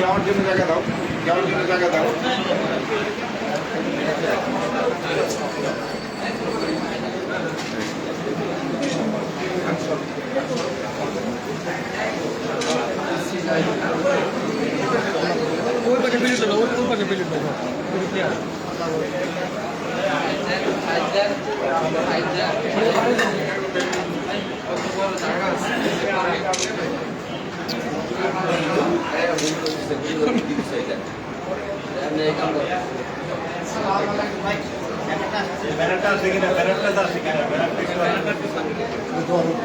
যাওয়ার জন্য জায়গা দাও যাওয়ার জন্য জায়গা দাও ওই পাশে বিলিট দেবো ওই পাশে বিলিট দেবো সম্মানিত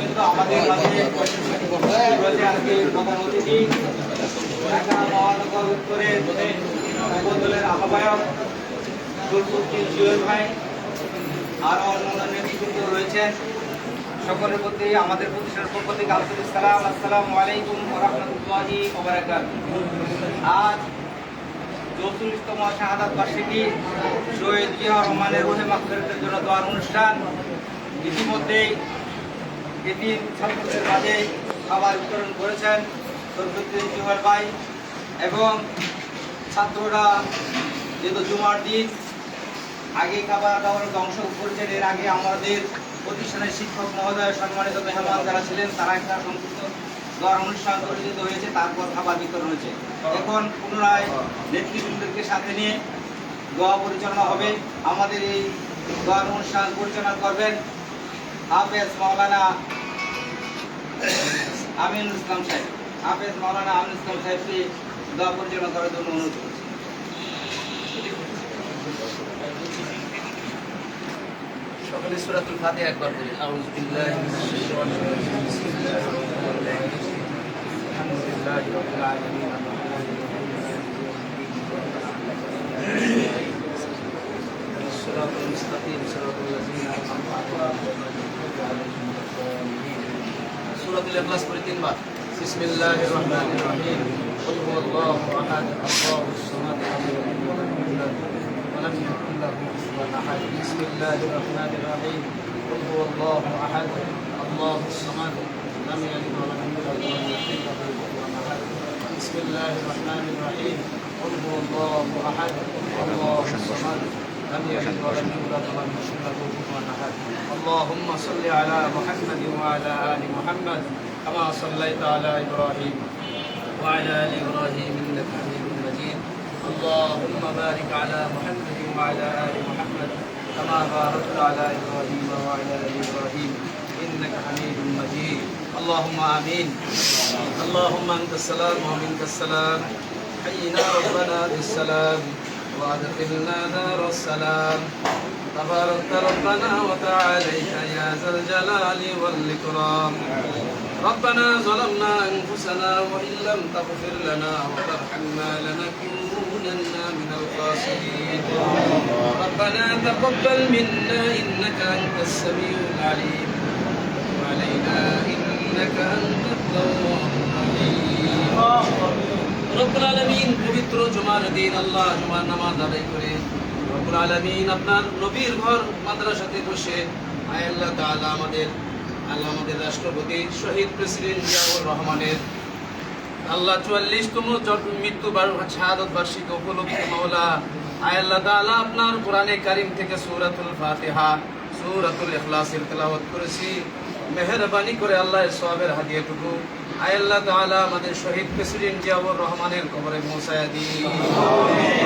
কিন্তু আমাদের মাঝে আহ্বায়ক জুলফুদ্দিন জুয়েল ভাই, আরও অন্যান্য নেতৃবৃন্দ রয়েছেন। সকলের প্রতি, আমাদের প্রতিষ্ঠানের পক্ষ থেকে আলাইকুম রহমতুল্লাহি আজ চৌচল্লিশতম শাহাদাত বার্ষিকী শহীদ জিয়া রহমানের রোহে মাকফিরাতের জন্য অনুষ্ঠান। ইতিমধ্যেই এটি ছাত্রদের মাঝে খাবার বিতরণ করেছেন সরফুদ্দিন জুহার ভাই এবং ছাত্ররা, যেহেতু জুমার দিন, আগে খাবার দাবার অংশ করেছেন, এর আগে আমাদের প্রতিষ্ঠানের শিক্ষক মহোদয় সম্মানিত মেহমান যারা ছিলেন, তারা একটা সংক্ষিপ্ত দোয়ার অনুষ্ঠান পরিচিত হয়েছে, তারপর খাবার বিতরণ হয়েছে। এখন পুনরায় নেতৃবৃন্দকে সাথে নিয়ে দোয়া পরিচালনা হবে। আমাদের এই দোয়ার অনুষ্ঠান পরিচালনা করবেন হাফেজ মাওলানা আমিনুল ইসলাম সাহেব হাফেজ মাওলানা আমিনুল ইসলাম সাহেবকে দোয়া পরিচালনা করার জন্য অনুরোধ করছি সকলে সূরাতুল ফাতিহা একবার বলি আউযু বিল্লাহি মিনাশ শাইতানির রাজিম বিসমিল্লাহির রহমানির রহিম আলহামদুলিল্লাহি রাব্বিল আলামিন الصراط المستقيم صراط الذين أنعمت عليهم সূরাতুল ইখলাস পড়ি তিনবার بسم الله الرحمن الرحيم قل هو الله احد الله الصمد لم يلد ولم يولد ولم يكن له كفوا احد بسم الله الرحمن الرحيم قل هو الله احد الله الصمد لم يلد ولم يولد ولم يكن له كفوا احد بسم الله الرحمن الرحيم قل هو الله احد الله الصمد اللهم صل على محمد وعلى آل محمد كما صليت على إبراهيم وعلى آل إبراهيم إنك حميد مجيد. اللهم بارك على محمد وعلى آل محمد كما باركت على إبراهيم وعلى آل إبراهيم إنك حميد مجيد. اللهم آمين. اللهم أنت السلام ومنك السلام. حينا ربنا بالسلام. وأدخلنا دار السلام. تبارك ربنا وتعاليت يا ذا الجلال والإكرام. ربنا ظلمنا أنفسنا وإن لم تغفر لنا وترحمنا لنكوننا من الخاسرين. ربنا تقبل منا إنك أنت السميع العليم. وعلينا إنك أنت التواب الرحيم. رب العالمين. পবিত্র জুমার দিন আল্লাহ জুমার নামাজ আদায় করে আপনার নবীর ঘর মাদ্রাসাতে বসে আল্লাহ আমাদের আল্লাহ আমাদের রাষ্ট্রপতি শহীদ প্রেসিডেন্ট জিয়াউর রহমানের আল্লাহ চুয়াল্লিশতম মৃত্যু শাহাদত বার্ষিকী উপলক্ষে মাওলা আয় আল্লাহ তাআলা আপনার কোরআনে কারিম থেকে সূরাতুল ফাতিহা, সূরাতুল ইখলাসের তেলাওয়াত করেছি। মেহেরবানি করে আল্লাহর সওয়াবের হাদিয়াটুকু আয় আল্লাহ তাআলা আমাদের শহীদ প্রেসিডেন্ট জিয়াউর রহমানের কবরে পৌঁছায় দিন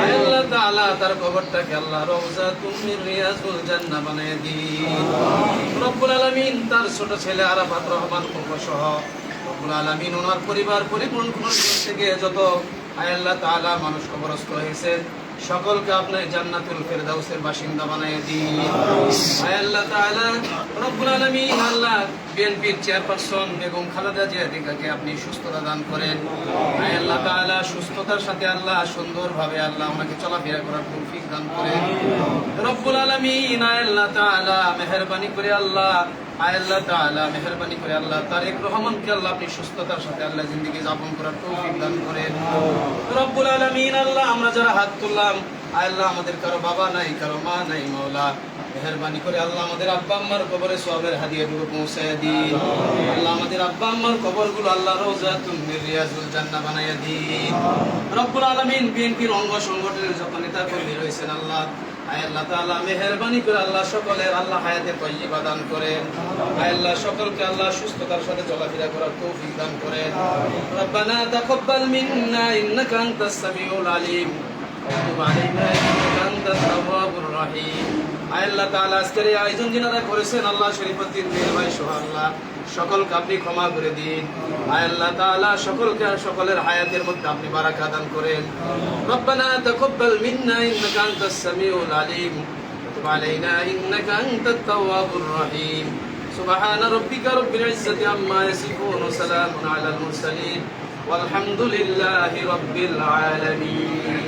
আয় আল্লাহ তাআলা তার কবরটাকে আল্লাহ রওজাতুম মিন রিয়াজুল বানায় দিন রব্বুল আলামিন তার ছোট ছেলে আরাফাত রহমান কবর সহ রব্বুল আলামিন ওনার পরিবার পরিপূর্ণ থেকে যত আয় আল্লাহ তাআলা মানুষ কবরস্থ হয়েছে, সকলকে আপনার জান্নাতুল ফেরদাউসের বাসিন্দা বানায় দিন আয় আল্লাহ তাআলা রব্বুল আলামিন আল্লাহ বিএনপির চেয়ারপারসন বেগম খালেদা জিয়া আপনি সুস্থতা দান করেন। আল্লাহ তাআলা সুস্থতার সাথে আল্লাহ সুন্দরভাবে আল্লাহ ওনাকে চলাফেরা করার তৌফিক দান করেন। রব্বুল আলামিন আল্লাহ তাআলা মেহেরবানি করে আল্লাহ আল্লাহ তাআলা মেহেরবানি করে আল্লাহ, তারেক রহমানকে আল্লাহ আপনি সুস্থতার সাথে আল্লাহ জিন্দগি যাপন করার তৌফিক দান করেন। রব্বুল আলামিন, আল্লাহ আমরা যারা হাত তুললাম আল্লাহ আমাদের কারও বাবা নাই, কারও মা নাই, মাওলা। মেহরবানি করে আল্লাহ আমাদের আব্বা আম্মার কবরে সবের হাদিয়াগুলো পৌঁছায় দিন। আল্লাহ আমাদের আব্বা আম্মার কবরগুলো আল্লাহ রোজা তুমি রিয়াজুল জান্না বানাইয়া দিন। রব্বুল আলমিন বিএনপির অঙ্গ সংগঠনের যত নেতা কর্মী রয়েছেন, আল্লাহ আল্লাহ তাআলা মেহেরবানি করে আল্লাহ সকলের আল্লাহ হায়াতে তৈয়বা দান করেন। আল্লাহ সকলকে আল্লাহ সুস্থতার সাথে চলাফেরা করার তৌফিক দান করেন। রব্বানা তাকাব্বাল মিন্না ইন্নাকা আনতাস সামিউল আলিম। রহিম। আল্লাহ তাআলা আজকের এই আয়োজন যিনারা করেছেন আল্লাহ শরীফুদ্দিন মীর ভাই সহ আল্লাহ সকলকে আপনি ক্ষমা করে দিন আয় আল্লাহ তাআলা সকলকে সকলের হায়াতের মধ্যে আপনি বারাকা দান করেন রব্বানা তাকাব্বাল মিন্না ইন্নাকা আনতাস সামিউল আলিম وتب علينا انك انت التواب الرحيم سبحان ربك رب العزة عما يصفون وسلام على المرسلين والحمد لله رب العالمين